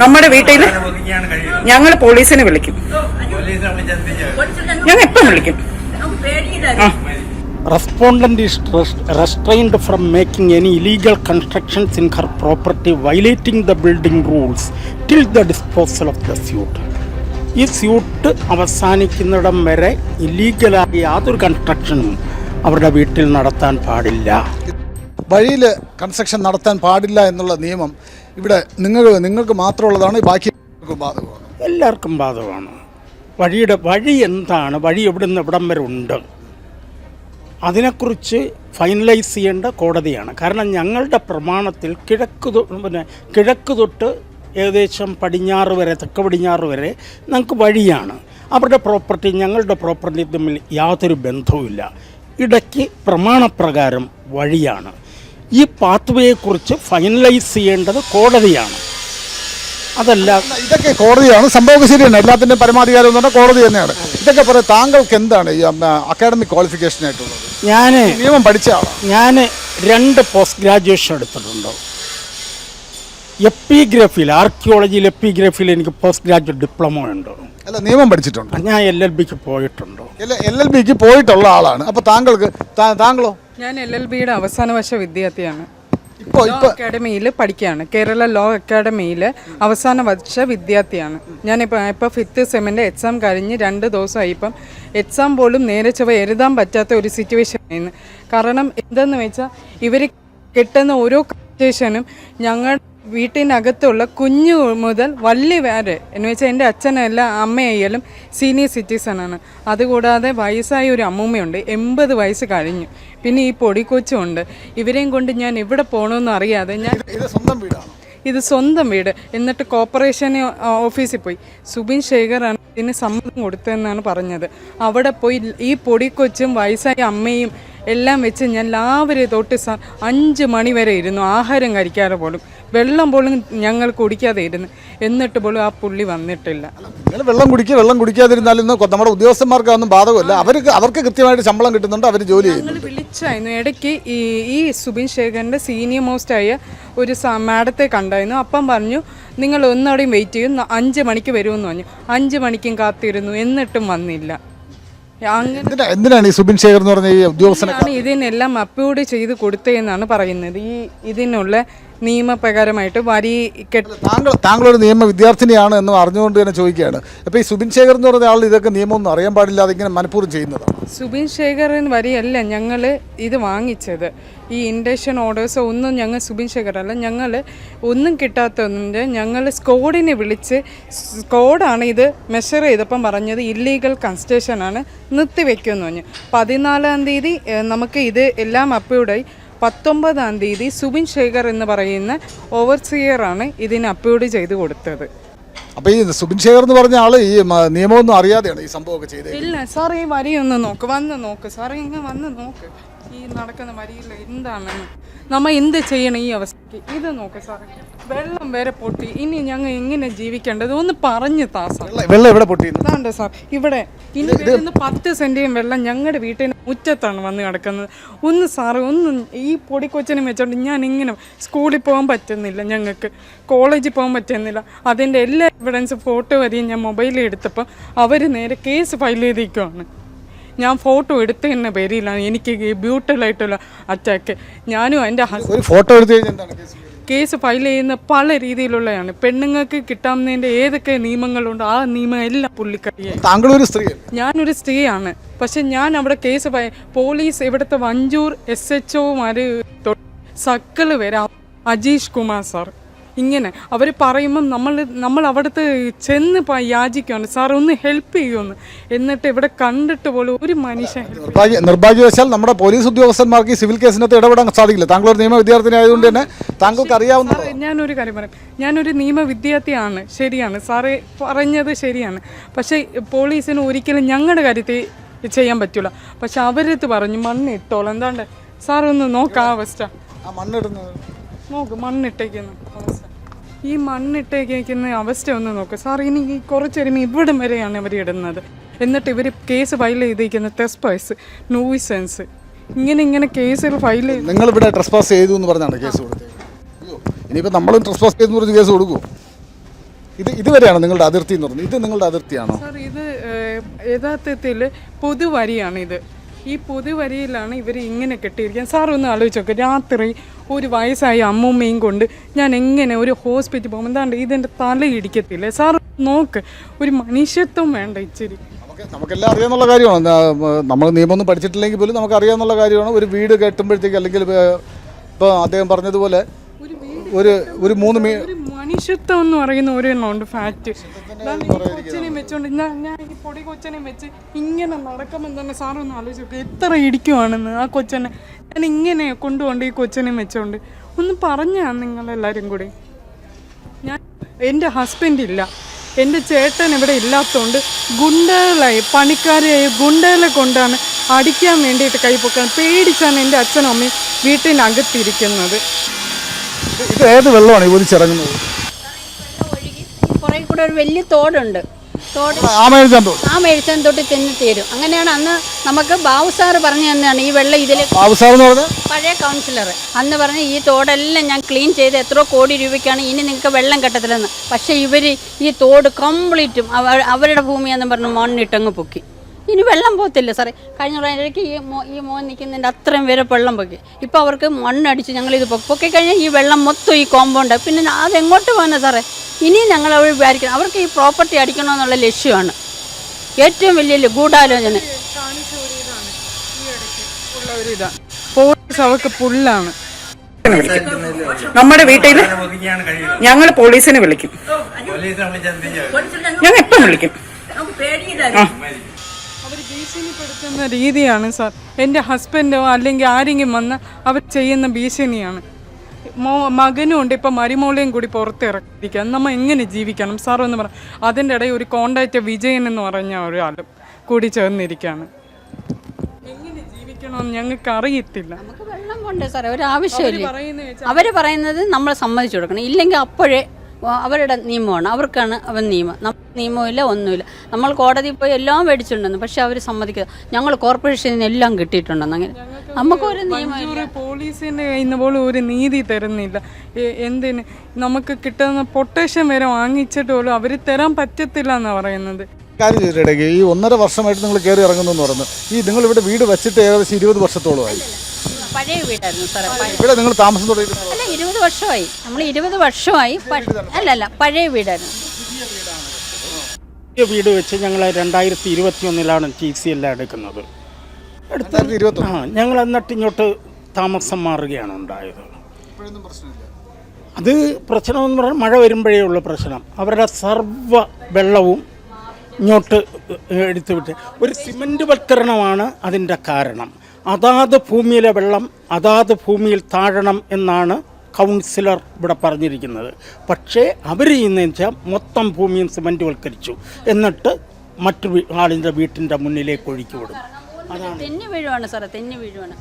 നമ്മുടെ വീട്ടിൽ ഞങ്ങൾ പോലീസിനെ വിളിക്കും. ഞങ്ങൾ എപ്പം വിളിക്കും. Respondent is restrained from making any illegal constructions in her property violating the building rules till the disposal of the suit ഈ സ്യൂട്ട് അവസാനിക്കുന്നിടം വരെ ഇല്ലീഗലായി യാതൊരു കൺസ്ട്രക്ഷനും അവരുടെ വീട്ടിൽ നടത്താൻ പാടില്ല. വഴിയിൽ കൺസ്ട്രക്ഷൻ നടത്താൻ പാടില്ല എന്നുള്ള നിയമം ഇവിടെ നിങ്ങൾ നിങ്ങൾക്ക് മാത്രമുള്ളതാണ് ബാക്കി ബാധകമാണ്. എല്ലാവർക്കും ബാധകമാണ്. വഴിയുടെ വഴി എന്താണ്? വഴി എവിടെ നിന്ന് എവിടം വരെ ഉണ്ട്? അതിനെക്കുറിച്ച് ഫൈനലൈസ് ചെയ്യേണ്ട കോടതിയാണ്. കാരണം ഞങ്ങളുടെ പ്രമാണത്തിൽ കിഴക്ക് പിന്നെ കിഴക്ക് തൊട്ട് ഏകദേശം പടിഞ്ഞാറ് വരെ തെക്ക് പടിഞ്ഞാറ് വരെ ഞങ്ങൾക്ക് വഴിയാണ്. അവരുടെ പ്രോപ്പർട്ടി ഞങ്ങളുടെ പ്രോപ്പർട്ടി തമ്മിൽ യാതൊരു ബന്ധവുമില്ല. ഇടയ്ക്ക് പ്രമാണപ്രകാരം വഴിയാണ്. ഈ പാത്വേയെക്കുറിച്ച് ഫൈനലൈസ് ചെയ്യേണ്ടത് കോടതിയാണ്. അതല്ല ഇതൊക്കെ കോടതിയാണ്. സംഭവമൊക്കെ ശരിയാണ് എല്ലാത്തിന്റെയും പരമാധികാരം എന്ന് പറഞ്ഞാൽ കോടതി തന്നെയാണ്. ഇതൊക്കെ പറയാം താങ്കൾക്ക് എന്താണ് ഈ അക്കാഡമിക് ക്വാളിഫിക്കേഷൻ ആയിട്ടുള്ളത്? ഞാൻ നിയമം പഠിച്ച ആളാണ് ഞാൻ രണ്ട് പോസ്റ്റ് ഗ്രാജുവേഷൻ എടുത്തിട്ടുണ്ട്. എപ്പിഗ്രഫിയിൽ ആർക്കിയോളജിയിൽ എപ്പിഗ്രഫിയിൽ എനിക്ക് പോസ്റ്റ് ഗ്രാജുവേറ്റ് ഡിപ്ലോമ ഉണ്ട്. അല്ല നിയമം പഠിച്ചിട്ടുണ്ട്? ഞാൻ എൽ എൽ ബിക്ക് പോയിട്ടുണ്ട്. എൽ എൽ ബിക്ക് പോയിട്ടുള്ള ആളാണ്. അപ്പോൾ താങ്കൾക്ക് താ- താങ്കളോ? ഞാൻ എൽ എൽ ബിയുടെ അവസാന വർഷ വിദ്യാർത്ഥിയാണ്. ഇപ്പോൾ ഇപ്പോൾ അക്കാഡമിയിൽ പഠിക്കുകയാണ്. കേരള ലോ അക്കാഡമിയിൽ അവസാന വർഷ വിദ്യാർത്ഥിയാണ്. ഞാനിപ്പോൾ ഇപ്പോൾ ഫിഫ്ത്ത് സെമ്മിന്റെ എക്സാം കഴിഞ്ഞ് രണ്ട് ദിവസമായി. ഇപ്പം എക്സാം പോലും നേരെ ചൊവ്വ എഴുതാൻ പറ്റാത്ത ഒരു സിറ്റുവേഷൻ ആയിരുന്നു. കാരണം എന്തെന്ന് വെച്ചാൽ ഇവർ കിട്ടുന്ന ഓരോ കൺസേഷനും ഞങ്ങൾ വീട്ടിനകത്തുള്ള കുഞ്ഞു മുതൽ വലിയ വരെ എന്ന് വെച്ചാൽ എന്റെ അച്ഛനല്ല അമ്മയായാലും സീനിയർ സിറ്റിസണാണ് അതുകൂടാതെ വയസ്സായ ഒരു അമ്മൂമ്മയുണ്ട് എൺപത് വയസ്സ് കഴിഞ്ഞു. പിന്നെ ഈ പൊടിക്കൊച്ചുണ്ട്. ഇവരെയും കൊണ്ട് ഞാൻ ഇവിടെ പോകണമെന്ന് അറിയാതെ ഞാൻ ഇത് സ്വന്തം വീടാണ്? ഇത് സ്വന്തം വീട്. എന്നിട്ട് കോർപ്പറേഷൻ ഓഫീസിൽ പോയി. സുബിൻ ശേഖറാണ് ഇതിന് സമ്മതം കൊടുത്തതെന്നാണ് പറഞ്ഞത്. അവിടെ പോയി ഈ പൊടിക്കൊച്ചും വയസ്സായ അമ്മയും എല്ലാം വെച്ച് ഞാൻ രാവിലെ തൊട്ട് സ അഞ്ച് മണി വരെ ഇരുന്നു. ആഹാരം കഴിക്കാതെ പോലും. വെള്ളം പോലും ഞങ്ങൾ കുടിക്കാതെ ഇരുന്നു. എന്നിട്ട് പോലും ആ പുള്ളി വന്നിട്ടില്ല. നിങ്ങൾ വെള്ളം കുടിക്കുക വെള്ളം കുടിക്കാതിരുന്നാലും നമ്മുടെ ഉദ്യോഗസ്ഥന്മാർക്ക് അതൊന്നും ബാധകമല്ല അവർക്ക് അവർക്ക് കൃത്യമായിട്ട് ശമ്പളം കിട്ടുന്നുണ്ട് അവർ ജോലി ചെയ്യുന്നു വിളിച്ചായിരുന്നു. ഇടയ്ക്ക് ഈ ഈ സുബിൻ ശേഖറിന്റെ സീനിയർ മോസ്റ്റ് ആയ ഒരു മാഡത്തെ കണ്ടായിരുന്നു. അപ്പം പറഞ്ഞു നിങ്ങൾ ഒന്നവിടെയും വെയിറ്റ് ചെയ്യും. അഞ്ച് മണിക്ക് വരുമെന്ന് പറഞ്ഞു. അഞ്ച് മണിക്കും കാത്തിരുന്നു. എന്നിട്ടും വന്നില്ല. എന്തിനാണ് ഈ സുബിൻ ശേഖർ എന്ന് പറഞ്ഞ ഈ ഉദ്യോഗസ്ഥനെ ആണ് ഇതിനെല്ലാം അപ്ലോഡ് ചെയ്ത് കൊടുത്തതെന്നാണ് പറയുന്നത്? ഈ ഇതിനുള്ള നിയമപ്രകാരമായിട്ട് വരി താങ്കൾ താങ്കളൊരു നിയമ വിദ്യാർത്ഥിനിയാണ് എന്ന് അറിഞ്ഞുകൊണ്ട് തന്നെ ചോദിക്കുകയാണ്. അപ്പോൾ ഈ സുബിൻ ശേഖർ എന്ന് പറഞ്ഞ ആൾ ഇതൊക്കെ നിയമമൊന്നും അറിയാൻ പാടില്ലാതെ ഇങ്ങനെ മനഃപൂർവം ചെയ്യുന്നതാണ് സുബിൻ ശേഖറിന് വരിയല്ല ഞങ്ങൾ ഇത് വാങ്ങിച്ചത്. ഈ ഇൻഡക്ഷൻ ഓർഡേഴ്സോ ഒന്നും ഞങ്ങൾ സുബിൻ ശേഖറല്ല ഞങ്ങൾ ഒന്നും കിട്ടാത്തതിന്റെ ഞങ്ങൾ സ്കോഡിനെ വിളിച്ച് സ്കോഡാണ് ഇത് മെഷർ ചെയ്തപ്പം പറഞ്ഞത് ഇല്ലീഗൽ കൺസ്ട്രക്ഷനാണ് നിർത്തിവെക്കുമെന്ന് പറഞ്ഞു. പതിനാലാം തീയതി നമുക്ക് ഇത് എല്ലാം അപ്ലോഡായി പത്തൊമ്പതാം തീയതി സുബിൻ ശേഖർ എന്ന് പറയുന്ന ഓവർസിയറാണ് ഇതിന് അപ്ലോഡ് ചെയ്ത് കൊടുത്തത്. അപ്പോൾ ഈ സുബിൻ ശേഖർ എന്ന് പറഞ്ഞ ആൾ ഈ മ- നിയമമൊന്നും അറിയാതെയാണ് ഈ സംഭവമൊക്കെ ചെയ്തത് ഇല്ല സാർ ഈ വരി ഒന്ന് നോക്ക്. വന്ന് നോക്ക്. സാർ ഇങ്ങ് വന്ന് നോക്ക്. ഈ നടക്കുന്ന വരിയില്ല എന്താണെന്ന് നമ്മൾ എന്ത് ചെയ്യണം ഈ അവസ്ഥയ്ക്ക് ഇത് നോക്ക് സാർ വെള്ളം വരെ പൊട്ടി. ഇനി ഞങ്ങൾ എങ്ങനെ ജീവിക്കേണ്ടത്? ഒന്ന് പറഞ്ഞു താ സാർ വെള്ളം- ഇവിടെ എവിടെ പൊട്ടിയിരുന്നു അതാണ്ട് സാർ. ഇവിടെ ഇനി വരുന്ന പത്ത് സെന്റിയും വെള്ളം ഞങ്ങളുടെ വീട്ടിൽ മുറ്റത്താണ് വന്ന് കിടക്കുന്നത്. ഒന്ന് സാറ് ഒന്ന് ഈ പൊടിക്കൊച്ചിനെ വെച്ചോണ്ട് ഞാൻ ഇങ്ങനെ സ്കൂളിൽ പോകാൻ പറ്റുന്നില്ല ഞങ്ങൾക്ക് കോളേജിൽ പോകാൻ പറ്റുന്നില്ല. അതിന്റെ എല്ലാ എവിഡൻസ് ഫോട്ടോ വരെയും ഞാൻ മൊബൈലിൽ എടുത്തപ്പോൾ അവർ നേരെ കേസ് ഫയൽ ചെയ്തിരിക്കുവാണ്. ഞാൻ ഫോട്ടോ എടുത്തതിന്റെ പേരിലാണ് എനിക്ക് ബ്യൂട്ടിഫുള്ളായിട്ടുള്ള അറ്റാക്ക് ഞാനും എന്റെ ഒരു ഫോട്ടോ എടുത്ത് കേസ് ഫയൽ ചെയ്യുന്ന പല രീതിയിലുള്ളതാണ് പെണ്ണുങ്ങൾക്ക് കിട്ടാവുന്നതിന്റെ ഏതൊക്കെ നിയമങ്ങളുണ്ടോ ആ നിയമം എല്ലാം താങ്കളൊരു സ്ത്രീയല്ലേ? ഞാനൊരു സ്ത്രീയാണ്. പക്ഷെ ഞാൻ അവിടെ കേസ് പോലീസ് ഇവിടുത്തെ വഞ്ചൂർ എസ് എച്ച് ഒമാർ സക്കൾ വരെ അജീഷ് കുമാർ സാർ ഇങ്ങനെ അവർ പറയുമ്പം നമ്മൾ നമ്മൾ അവിടുത്തെ ചെന്ന് യാചിക്കുകയാണ് സാർ ഒന്ന് ഹെൽപ്പ് ചെയ്യുമെന്ന് എന്നിട്ട് ഇവിടെ കണ്ടിട്ട് പോലും ഒരു മനുഷ്യൻ നിർഭാഗ്യവശാൽ നമ്മുടെ പോലീസ് ഉദ്യോഗസ്ഥന്മാർക്ക് ഈ സിവിൽ കേസിനകത്ത് ഇടപെടാൻ സാധിക്കില്ല. താങ്കളൊരു നിയമ വിദ്യാർത്ഥിനി ആയതുകൊണ്ട് തന്നെ താങ്കൾക്ക് അറിയാവുന്ന ഞാനൊരു കാര്യം പറയാം. ഞാനൊരു നിയമ വിദ്യാർത്ഥിയാണ്. ശരിയാണ്. സാറ് പറഞ്ഞത് ശരിയാണ്. പക്ഷേ പോലീസിന് ഒരിക്കലും ഞങ്ങളുടെ കാര്യത്തിൽ ചെയ്യാൻ പറ്റില്ല പക്ഷെ അവരത് പറഞ്ഞു മണ്ണ് ഇട്ടോളാം. എന്താണ്ട്? സാർ ഒന്ന് നോക്കാം അവസ്ഥ. മണ്ണിടുന്നത് നോക്ക് മണ്ണിട്ടേക്കുന്നു ഈ മണ്ണിട്ടേക്കുന്ന അവസ്ഥ ഒന്ന് നോക്ക്. സാർ ഇനി ഈ കുറച്ച് കഴിയുമ്പോൾ ഇവിടം വരെയാണ് ഇവർ ഇടുന്നത്. എന്നിട്ട് ഇവർ കേസ് ഫയൽ ചെയ്തിരിക്കുന്ന ടെസ്പേഴ്സ് നൂയിസെൻസ് ഇങ്ങനെ ഇങ്ങനെ കേസുകൾ ഫയൽ ചെയ്ത് നിങ്ങൾ ഇവിടെ ട്രസ്പാസ് ചെയ്തു എന്ന് പറഞ്ഞാണ് കേസ് കൊടുത്തത്. ഇനിയിപ്പോൾ നമ്മൾ ട്രസ്പാസ് ചെയ്തു പറഞ്ഞ് കേസ് കൊടുക്കുമോ ഇത് ഇതുവരെയാണ് നിങ്ങളുടെ അതിർത്തി എന്ന് പറഞ്ഞത്. ഇത് നിങ്ങളുടെ അതിർത്തിയാണോ? സാർ ഇത് യഥാർത്ഥത്തിൽ പൊതുവരിയാണ് ഇത് ഈ പൊതുവരിയിലാണ് ഇവർ ഇങ്ങനെ കെട്ടിയിരിക്കുന്നത്. സാർ ഒന്ന് ആലോചിച്ച് നോക്ക്. രാത്രി ഒരു വയസ്സായ അമ്മൂമ്മയും കൊണ്ട് ഞാൻ എങ്ങനെ ഒരു ഹോസ്പിറ്റലിൽ പോകുമ്പോൾ എന്താണ്ട് ഇതെന്റെ തല ഇടിക്കത്തില്ലേ? സാർ നോക്ക് ഒരു മനുഷ്യത്വം വേണ്ട ഇച്ചിരി. നമുക്ക് നമുക്കെല്ലാം അറിയാമെന്നുള്ള കാര്യമാണ്. നമ്മൾ നിയമമൊന്നും പഠിച്ചിട്ടില്ലെങ്കിൽ പോലും നമുക്ക് അറിയാമെന്നുള്ള കാര്യമാണ്. ഒരു വീട് കെട്ടുമ്പോഴത്തേക്ക് അല്ലെങ്കിൽ ഇപ്പോൾ അദ്ദേഹം പറഞ്ഞതുപോലെ ഒരു ഒരു മൂന്ന് മീ മനുഷ്യത്വം എന്ന് പറയുന്ന ഒരു എണ്ണമുണ്ട് ഫാറ്റ് കൊച്ചിനെയും വെച്ചോണ്ട് ഞാൻ ഞാൻ ഈ പൊടി കൊച്ചനെയും വെച്ച് ഇങ്ങനെ നടക്കുമ്പോൾ തന്നെ സാറൊന്ന് ആലോചിച്ചു എത്ര ഇടിക്കുവാണെന്ന് ആ കൊച്ചനെ. ഞാൻ ഇങ്ങനെ കൊണ്ടുപോണ്ട് ഈ കൊച്ചനെയും വെച്ചോണ്ട്. ഒന്ന് പറഞ്ഞാ നിങ്ങളെല്ലാവരും കൂടി. ഞാൻ എന്റെ ഹസ്ബൻഡ് ഇല്ല. എന്റെ ചേട്ടൻ ഇവിടെ ഇല്ലാത്തതുകൊണ്ട് ഗുണ്ടകളായി പണിക്കാരെയായി ഗുണ്ടകളെ കൊണ്ടാണ് അടിക്കാൻ വേണ്ടിയിട്ട് കൈപ്പൊക്കാൻ പേടിച്ചാണ് എന്റെ അച്ഛനും അമ്മയും വീട്ടിനകത്തിരിക്കുന്നത്. ഇത് ഏത് വെള്ളമാണ് ഒലിച്ചിറങ്ങുന്നത് പുറകിൽ കൂടെ ഒരു വലിയ തോടുണ്ട്. തോട് ആമയിച്ചാൻ തോട്. തൊട്ട് തെന്നി തീരും. അങ്ങനെയാണ് അന്ന് നമുക്ക് ബാബു സാറ് പറഞ്ഞു തന്നെയാണ് ഈ വെള്ളം ഇതിൽ എന്ന് പറഞ്ഞാൽ പഴയ കൗൺസിലർ അന്ന് പറഞ്ഞ് ഈ തോടെല്ലാം ഞാൻ ക്ലീൻ ചെയ്ത് എത്ര കോടി രൂപയ്ക്കാണ് ഇനി നിങ്ങൾക്ക് വെള്ളം കെട്ടത്തില്ലെന്ന്. പക്ഷേ ഇവർ ഈ തോട് കംപ്ലീറ്റും അവരുടെ ഭൂമിയെന്ന് പറഞ്ഞ് മണ്ണിട്ടങ്ങ് പൊക്കി. ഇനി വെള്ളം പോകത്തില്ല സാറേ. കഴിഞ്ഞ പ്രാവശ്യം ഈ മോ ഈ മോൻ നിൽക്കുന്നതിന്റെ അത്രയും വരെ വെള്ളം പൊക്കി. ഇപ്പോൾ അവർക്ക് മണ്ണടിച്ച് ഞങ്ങളിത് പൊക്കി പൊക്കി കഴിഞ്ഞാൽ ഈ വെള്ളം മൊത്തം ഈ കോമ്പൗണ്ട് പിന്നെ അതെങ്ങോട്ട് പോകുന്നത് സാറേ? ഇനി ഞങ്ങൾ അവർ വിചാരിക്കണം. അവർക്ക് ഈ പ്രോപ്പർട്ടി അടിക്കണമെന്നുള്ള ലക്ഷ്യമാണ്. ഏറ്റവും വലിയ ഗൂഢാലോചന. പോലീസ് അവർക്ക് പുല്ലാണ്. നമ്മുടെ വീട്ടിൽ ഞങ്ങൾ പോലീസിനെ വിളിക്കും. ഞങ്ങൾ എപ്പം വിളിക്കും? ആ. അവർ ഭീഷണിപ്പെടുത്തുന്ന രീതിയാണ് സാർ. എന്റെ ഹസ്ബൻഡോ അല്ലെങ്കിൽ ആരെങ്കിലും വന്ന് അവർ ചെയ്യുന്ന ഭീഷണിയാണ്. മോ മകനും ഉണ്ട്. ഇപ്പം മരുമോളെയും കൂടി പുറത്തിറക്കിയിരിക്കുക നമ്മൾ എങ്ങനെ ജീവിക്കണം? സാർ എന്ന് പറ. അതിന്റെ ഇടയിൽ ഒരു കോണ്ടാക്റ്റ് വിജയൻ എന്ന് പറഞ്ഞ ഒരാളും കൂടി ചേർന്നിരിക്കുകയാണ്. എങ്ങനെ ജീവിക്കണമെന്ന് ഞങ്ങൾക്ക് അറിയത്തില്ല. വെള്ളം കൊണ്ട് സാറേ ഒരു ആവശ്യമില്ല. അവർ പറയുന്നത് നമ്മൾ സമ്മതിച്ചു കൊടുക്കണം. ഇല്ലെങ്കിൽ അപ്പോഴേ അവരുടെ നിയമമാണ്. അവർക്കാണ് അവൻ നിയമം. നിയമമില്ല ഒന്നുമില്ല. നമ്മൾ കോടതിയിൽ പോയി എല്ലാം മേടിച്ചിട്ടുണ്ടെന്ന് പക്ഷെ അവർ സമ്മതിക്കുക ഞങ്ങൾ കോർപ്പറേഷനിൽ എല്ലാം കിട്ടിയിട്ടുണ്ടെന്ന് അങ്ങനെ. നമുക്കൊരു നിയമം കയ്യിൽ നിന്ന് പോലും ഒരു നീതി തരുന്നില്ല. എന്തിന്? നമുക്ക് കിട്ടുന്ന പൊട്ടേഷൻ വരെ വാങ്ങിച്ചിട്ട് പോലും അവർ തരാൻ പറ്റത്തില്ല എന്നാണ് പറയുന്നത്. കാര്യം ചെയ്തിടയ്ക്ക് ഈ ഒന്നര വർഷമായിട്ട് നിങ്ങൾ കയറി ഇറങ്ങുന്നു എന്ന് പറഞ്ഞു ഈ നിങ്ങൾ ഇവിടെ വീട് വെച്ചിട്ട് ഏകദേശം ഇരുപത് വർഷത്തോളമായി. പഴയ വീടായിരുന്നു സാറേ പഴയ- ഇവിടെ നിങ്ങൾ താമസം തുടങ്ങി അല്ല ഇരുപത് വർഷമായി. നമ്മൾ ഇരുപത് വർഷമായി അല്ലല്ല അല്ല അല്ല പഴയ വീടായിരുന്നു. വീട് വെച്ച് ഞങ്ങൾ രണ്ടായിരത്തി ഇരുപത്തി ഒന്നിലാണ് ടി സി എല്ലാം എടുക്കുന്നത്. ആ ഞങ്ങൾ എന്നിട്ട് ഇങ്ങോട്ട് താമസം മാറുകയാണ് ഉണ്ടായത്. അത് പ്രശ്നമെന്ന് പറഞ്ഞാൽ മഴ വരുമ്പോഴേ ഉള്ള പ്രശ്നം. അവരുടെ സർവ വെള്ളവും ഇങ്ങോട്ട് എടുത്തു വിട്ട്. ഒരു സിമന്റ് വൽക്കരണമാണ് അതിന്റെ കാരണം. അതാത് ഭൂമിയിലെ വെള്ളം അതാത് ഭൂമിയിൽ താഴണം എന്നാണ് കൗൺസിലർ ഇവിടെ പറഞ്ഞിരിക്കുന്നത്. പക്ഷേ അവർ ചെയ്യുന്നതെന്ന് വെച്ചാൽ മൊത്തം ഭൂമിയും സിമെന്റ് വൽക്കരിച്ചു എന്നിട്ട് മറ്റു ആളിന്റെ വീട്ടിന്റെ മുന്നിലേക്ക് ഒഴുക്കി വിടും. അതാണ് തെന്നി വീഴുവാണ് സാറേ തെന്നി വീഴുവാണ്.